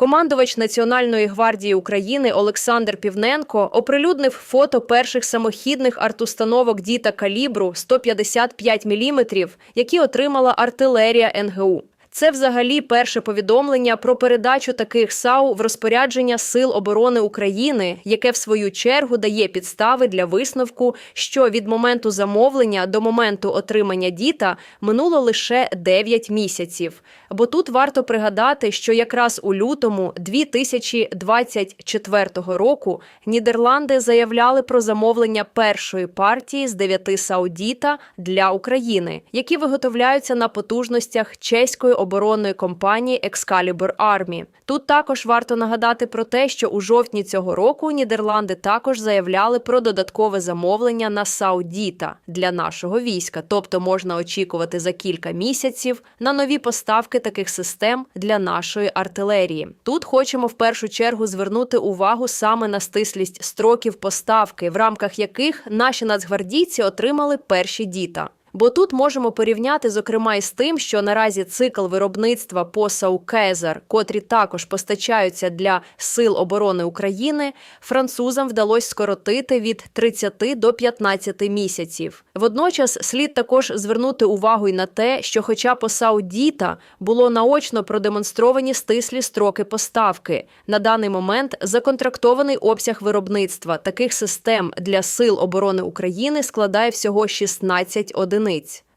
Командувач Національної гвардії України Олександр Півненко оприлюднив фото перших самохідних артустановок діта калібру 155 мм, які отримала артилерія НГУ. Це взагалі перше повідомлення про передачу таких САУ в розпорядження Сил оборони України, яке в свою чергу дає підстави для висновку, що від моменту замовлення до моменту отримання діта минуло лише 9 місяців. Бо тут варто пригадати, що якраз у лютому 2024 року Нідерланди заявляли про замовлення першої партії з 9 саудіта для України, які виготовляються на потужностях чеської оборонної компанії Excalibur Army. Тут також варто нагадати про те, що у жовтні цього року Нідерланди також заявляли про додаткове замовлення на Саудіта для нашого війська, тобто можна очікувати за кілька місяців на нові поставки таких систем для нашої артилерії. Тут хочемо в першу чергу звернути увагу саме на стислість строків поставки, в рамках яких наші нацгвардійці отримали перші діта. Бо тут можемо порівняти, зокрема, із тим, що наразі цикл виробництва по Саукезар, котрі також постачаються для сил оборони України, французам вдалося скоротити від 30 до 15 місяців. Водночас слід також звернути увагу й на те, що, хоча по Саудіта було наочно продемонстровані стислі строки поставки, на даний момент законтрактований обсяг виробництва таких систем для сил оборони України складає всього 16 одиниць.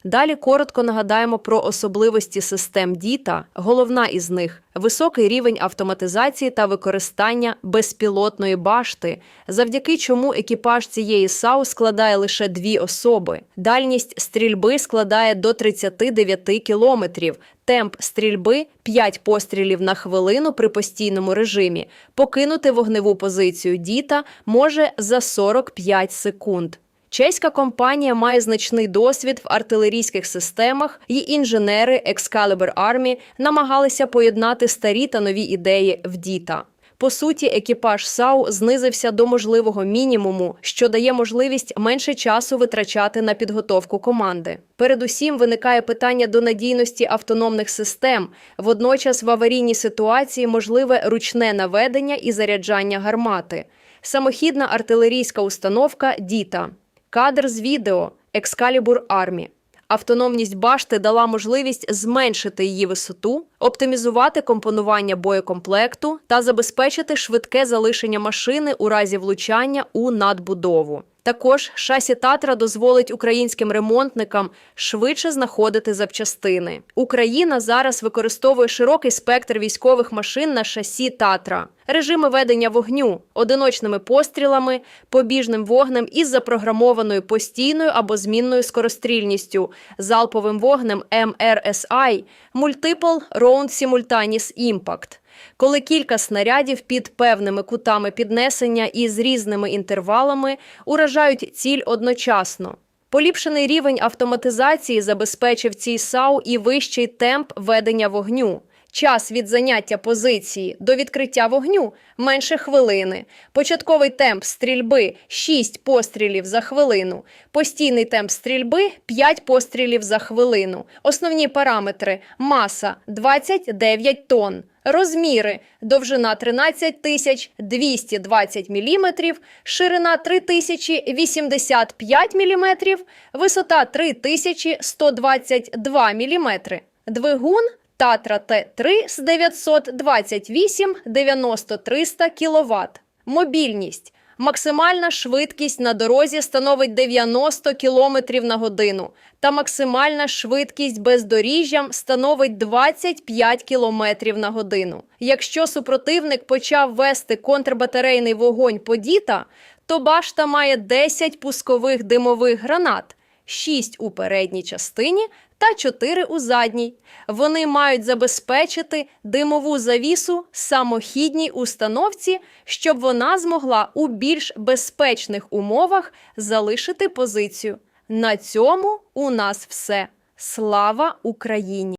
Далі коротко нагадаємо про особливості систем Діта. Головна із них високий рівень автоматизації та використання безпілотної башти, завдяки чому екіпаж цієї САУ складає лише дві особи. Дальність стрільби складає до 39 кілометрів. Темп стрільби 5 пострілів на хвилину при постійному режимі. Покинути вогневу позицію діта може за 45 секунд. Чеська компанія має значний досвід в артилерійських системах, і інженери Excalibur Army намагалися поєднати старі та нові ідеї в діта. По суті, екіпаж САУ знизився до можливого мінімуму, що дає можливість менше часу витрачати на підготовку команди. Передусім виникає питання до надійності автономних систем. Водночас в аварійній ситуації можливе ручне наведення і заряджання гармати. Самохідна артилерійська установка Діта. Кадр з відео Екскалібур Армі. Автономність башти дала можливість зменшити її висоту, оптимізувати компонування боєкомплекту та забезпечити швидке залишення машини у разі влучання у надбудову. Також шасі Татра дозволить українським ремонтникам швидше знаходити запчастини. Україна зараз використовує широкий спектр військових машин на шасі Татра, режими ведення вогню, одиночними пострілами, побіжним вогнем із запрограмованою постійною або змінною скорострільністю, залповим вогнем MRSI, Multiple Round Simultaneous Impact коли кілька снарядів під певними кутами піднесення і з різними інтервалами уражають ціль одночасно. Поліпшений рівень автоматизації забезпечив цій САУ і вищий темп ведення вогню. Час від заняття позиції до відкриття вогню менше хвилини. Початковий темп стрільби 6 пострілів за хвилину. Постійний темп стрільби 5 пострілів за хвилину. Основні параметри: маса 29 тонн. Розміри: довжина 13 тисяч 220 міліметрів, ширина 3085 міліметрів, висота 3122 міліметри. Двигун Татра Т3 з 928 90 300 кВт. Мобільність. Максимальна швидкість на дорозі становить 90 км на годину, та максимальна швидкість бездоріжжям становить 25 км на годину. Якщо супротивник почав вести контрбатарейний вогонь по діта, то башта має 10 пускових димових гранат, 6 у передній частині та 4 у задній. Вони мають забезпечити димову завісу самохідній установці, щоб вона змогла у більш безпечних умовах залишити позицію. На цьому у нас все. Слава Україні!